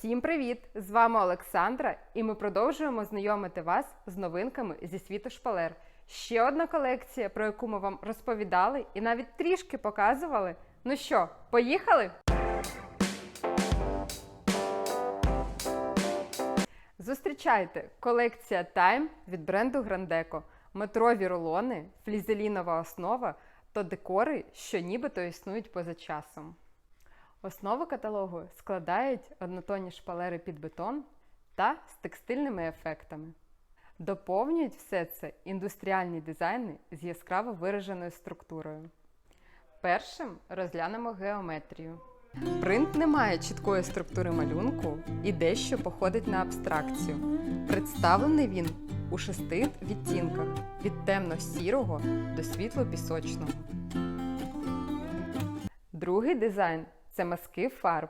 Всім привіт! З вами Олександра, і ми продовжуємо знайомити вас з новинками зі світу шпалер. Ще одна колекція, про яку ми вам розповідали і навіть трішки показували. Ну що, поїхали? Зустрічайте колекція Time від бренду Grandeco. Метрові рулони, флізелінова основа та декори, що нібито існують поза часом. Основу каталогу складають однотонні шпалери під бетон та з текстильними ефектами. Доповнюють все це індустріальні дизайни з яскраво вираженою структурою. Першим розглянемо геометрію. Принт не має чіткої структури малюнку і дещо походить на абстракцію. Представлений він у шести відтінках від темно-сірого до світло-пісочного. Другий дизайн це маски фарб.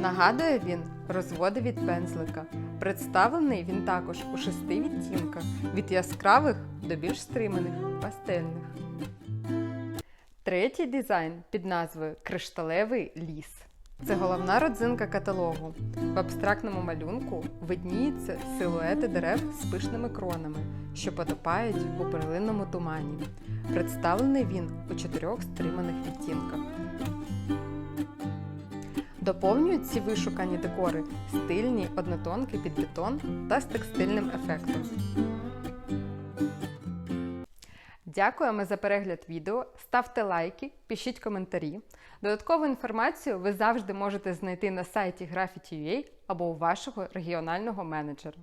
Нагадує він розводи від пензлика. Представлений він також у шести відтінках від яскравих до більш стриманих пастельних. Третій дизайн під назвою Кришталевий ліс. Це головна родзинка каталогу. В абстрактному малюнку видніються силуети дерев з пишними кронами, що потопають у перлинному тумані. Представлений він у чотирьох стриманих відтінках. Доповнюють ці вишукані декори стильні однотонки під бетон та з текстильним ефектом. Дякуємо за перегляд відео. Ставте лайки, пишіть коментарі. Додаткову інформацію ви завжди можете знайти на сайті Graffiti.ua або у вашого регіонального менеджера.